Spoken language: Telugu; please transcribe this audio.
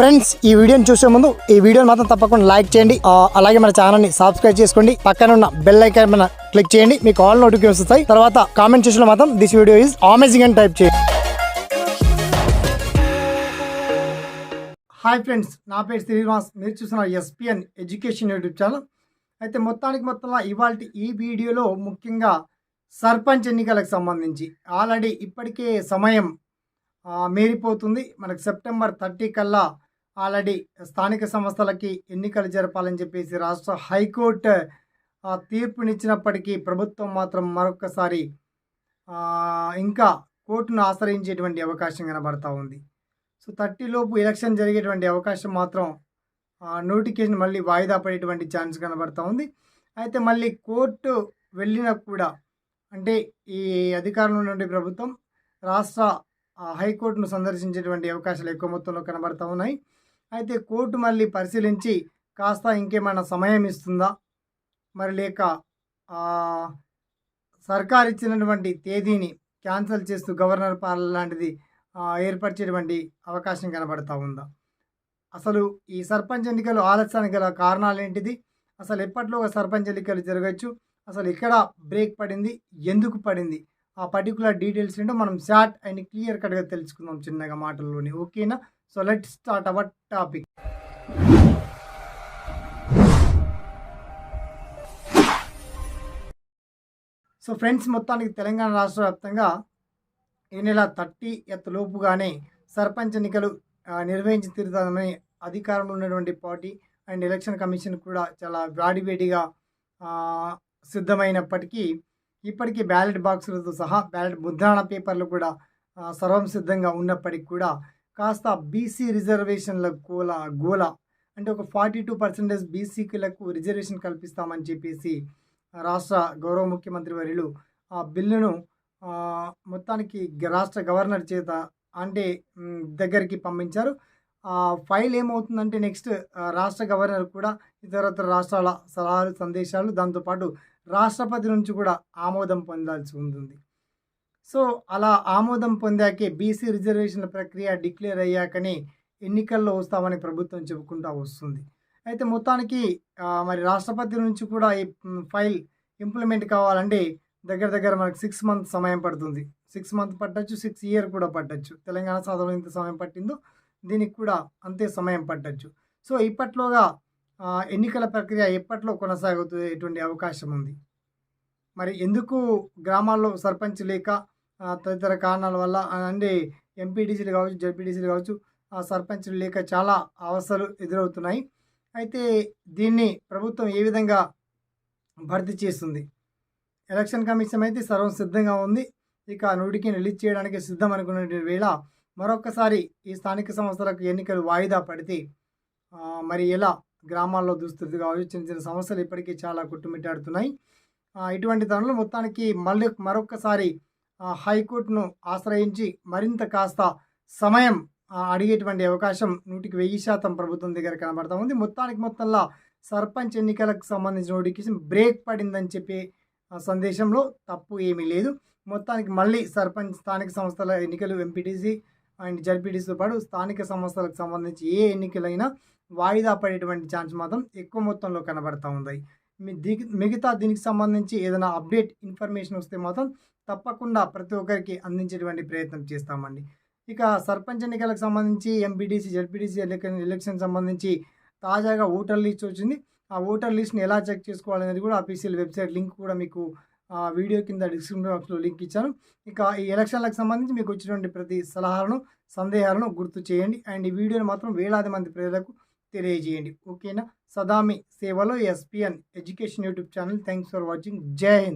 ఫ్రెండ్స్ ఈ వీడియోని చూసే ముందు ఈ వీడియోని మాత్రం తప్పకుండా లైక్ చేయండి. అలాగే మన ఛానల్ని సబ్స్క్రైబ్ చేసుకోండి. పక్కన ఉన్న బెల్ ఐకాన్ మన క్లిక్ చేయండి. మీకు ఆల్ నోటిఫికేషన్ వస్తాయి. తర్వాత కామెంట్ చేసిన మాత్రం దిస్ వీడియో ఈజ్ అమేజింగ్ అని టైప్ చేయండి. హాయ్ ఫ్రెండ్స్ నా పేరు శ్రీనివాస్. మీరు చూసిన ఎస్పిఎన్ ఎడ్యుకేషన్ యూట్యూబ్ ఛానల్ అయితే మొత్తానికి మొత్తంలో ఇవాళ ఈ వీడియోలో ముఖ్యంగా సర్పంచ్ ఎన్నికలకు సంబంధించి ఆల్రెడీ ఇప్పటికే సమయం మేరిపోతుంది మనకు సెప్టెంబర్ థర్టీ కల్లా ఆల్రెడీ స్థానిక సంస్థలకి ఎన్నికలు జరపాలని చెప్పేసి రాష్ట్ర హైకోర్టు తీర్పునిచ్చినప్పటికీ ప్రభుత్వం మాత్రం మరొకసారి ఇంకా కోర్టును ఆశ్రయించేటువంటి అవకాశం కనబడతా ఉంది. సో థర్టీ లోపు ఎలక్షన్ జరిగేటువంటి అవకాశం మాత్రం నోటిఫికేషన్ మళ్ళీ వాయిదా పడేటువంటి ఛాన్స్ కనబడతా ఉంది. అయితే మళ్ళీ కోర్టు వెళ్ళినా కూడా అంటే ఈ అధికారంలో నుండి ప్రభుత్వం రాష్ట్ర హైకోర్టును సందర్శించేటువంటి అవకాశాలు ఎక్కువ మొత్తంలో కనబడతా ఉన్నాయి. అయితే కోర్టు మళ్ళీ పరిశీలించి కాస్త ఇంకేమైనా సమయం ఇస్తుందా? మరి లేక సర్కార్ ఇచ్చినటువంటి తేదీని క్యాన్సిల్ చేస్తూ గవర్నర్ పాలన లాంటిది ఏర్పరిచేటువంటి అవకాశం కనబడతా ఉందా? అసలు ఈ సర్పంచ్ ఎన్నికలు ఆలస్యానికి గల కారణాలు ఏంటిది అసలు ఎప్పట్లో ఒక సర్పంచ్ ఎన్నికలు జరగచ్చు? అసలు ఎక్కడ బ్రేక్ పడింది? ఎందుకు పడింది? ఆ పర్టికులర్ డీటెయిల్స్ ఏంటో మనం షార్ట్ అండ్ క్లియర్ కట్గా తెలుసుకుందాం చిన్నగా మాటల్లోని. ఓకేనా? So let start our topic so friends మొత్తానికి తెలంగాణ రాష్ట్ర వ్యాప్తంగా ఈ నెల థర్టీ ఎత్ లోపుగానే సర్పంచ్ ఎన్నికలు నిర్వహించి తీరుతామని అధికారంలో ఉన్నటువంటి పార్టీ అండ్ ఎలక్షన్ కమిషన్ కూడా చాలా వాడివేడిగా సిద్ధమైనప్పటికీ ఇప్పటికీ బ్యాలెట్ బాక్సులతో సహా బ్యాలెట్ ముద్రణ పేపర్లు కూడా సర్వం సిద్ధంగా ఉన్నప్పటికీ కూడా కాస్త బీసీ రిజర్వేషన్ల గోల గోల. అంటే ఒక ఫార్టీ టూ పర్సెంటేజ్ బీసీలకు రిజర్వేషన్ కల్పిస్తామని చెప్పేసి రాష్ట్ర గౌరవ ముఖ్యమంత్రి వర్యులు ఆ బిల్లును మొత్తానికి రాష్ట్ర గవర్నర్ చేత అంటే దగ్గరికి పంపించారు. ఆ ఫైల్ ఏమవుతుందంటే నెక్స్ట్ రాష్ట్ర గవర్నర్ కూడా ఇతరత్ర రాష్ట్రాల సలహాలు సందేశాలు దాంతోపాటు రాష్ట్రపతి నుంచి కూడా ఆమోదం పొందాల్సి ఉంటుంది. సో అలా ఆమోదం పొందాకే బీసీ రిజర్వేషన్ల ప్రక్రియ డిక్లేర్ అయ్యాకనే ఎన్నికల్లో వస్తామని ప్రభుత్వం చెప్పుకుంటూ వస్తుంది. అయితే మొత్తానికి మరి రాష్ట్రపతి నుంచి కూడా ఈ ఫైల్ ఇంప్లిమెంట్ కావాలంటే దగ్గర దగ్గర మనకు సిక్స్ మంత్ సమయం పడుతుంది. సిక్స్ మంత్ పట్టచ్చు సిక్స్ ఇయర్ కూడా పట్టచ్చు. తెలంగాణ సాధనలో ఎంత సమయం పట్టిందో దీనికి కూడా అంతే సమయం పట్టచ్చు. సో ఇప్పట్లోగా ఎన్నికల ప్రక్రియ ఎప్పట్లో కొనసాగుతున్నటువంటి అవకాశం ఉంది? మరి ఎందుకు గ్రామాల్లో సర్పంచ్ లేక తదితర కారణాల వల్ల అంటే ఎంపీటీసీలు కావచ్చు జడ్పీటీసీలు కావచ్చు ఆ సర్పంచ్లు లేక చాలా అవస్థలు ఎదురవుతున్నాయి. అయితే దీన్ని ప్రభుత్వం ఏ విధంగా భర్తీ చేస్తుంది? ఎలక్షన్ కమిషన్ అయితే సర్వం సిద్ధంగా ఉంది. ఇక నూటికి రిలీజ్ చేయడానికి సిద్ధం అనుకునే వేళ మరొకసారి ఈ స్థానిక సంస్థలకు ఎన్నికలు వాయిదా పడితే మరి ఎలా? గ్రామాల్లో దుస్థితి కావచ్చు చిన్న చిన్న సమస్యలు ఇప్పటికీ చాలా కుట్టుమిట్టాడుతున్నాయి. ఇటువంటి తరుణంలో మొత్తానికి మళ్ళీ మరొకసారి హైకోర్టును ఆశ్రయించి మరింత కాస్త సమయం అడిగేటువంటి అవకాశం నూటికి వెయ్యి శాతం ప్రభుత్వం దగ్గర కనబడతా ఉంది. మొత్తానికి మొత్తంలో సర్పంచ్ ఎన్నికలకు సంబంధించిన నోటిఫికేషన్ బ్రేక్ పడిందని చెప్పే సందేశంలో తప్పు ఏమీ లేదు. మొత్తానికి మళ్ళీ సర్పంచ్ స్థానిక సంస్థల ఎన్నికలు ఎంపీటీసీ అండ్ జడ్పీటీసీతో పాటు స్థానిక సంస్థలకు సంబంధించి ఏ ఎన్నికలైనా వాయిదా పడేటువంటి ఛాన్స్ మాత్రం ఎక్కువ మొత్తంలో కనబడతా ఉంది. మిగతా దీనికి సంబంధించి ఏదైనా అప్డేట్ ఇన్ఫర్మేషన్ వస్తే మాత్రం తప్పకుండా ప్రతి ఒక్కరికి అందించేటువంటి ప్రయత్నం చేస్తామండి. ఇక సర్పంచ్ ఎన్నికలకు సంబంధించి ఎంపీటీసీ జడ్పీటీసీ ఎలక్షన్ ఎలక్షన్ సంబంధించి తాజాగా ఓటర్ లిస్ట్ వచ్చింది. ఆ ఓటర్ లిస్ట్ని ఎలా చెక్ చేసుకోవాలనేది కూడా అఫీషియల్ వెబ్సైట్ లింక్ కూడా మీకు ఆ వీడియో కింద డిస్క్రిప్షన్ బాక్స్లో లింక్ ఇచ్చాను. ఇక ఈ ఎలక్షన్లకు సంబంధించి మీకు వచ్చినటువంటి ప్రతి సలహాలను సందేహాలను గుర్తు చేయండి. అండ్ ఈ వీడియోని మాత్రం వేలాది మంది ప్రజలకు తెలియజేయండి. ఓకేనా? సదామి సేవలో SPN education YouTube channel. Thanks for watching. జై హింద్.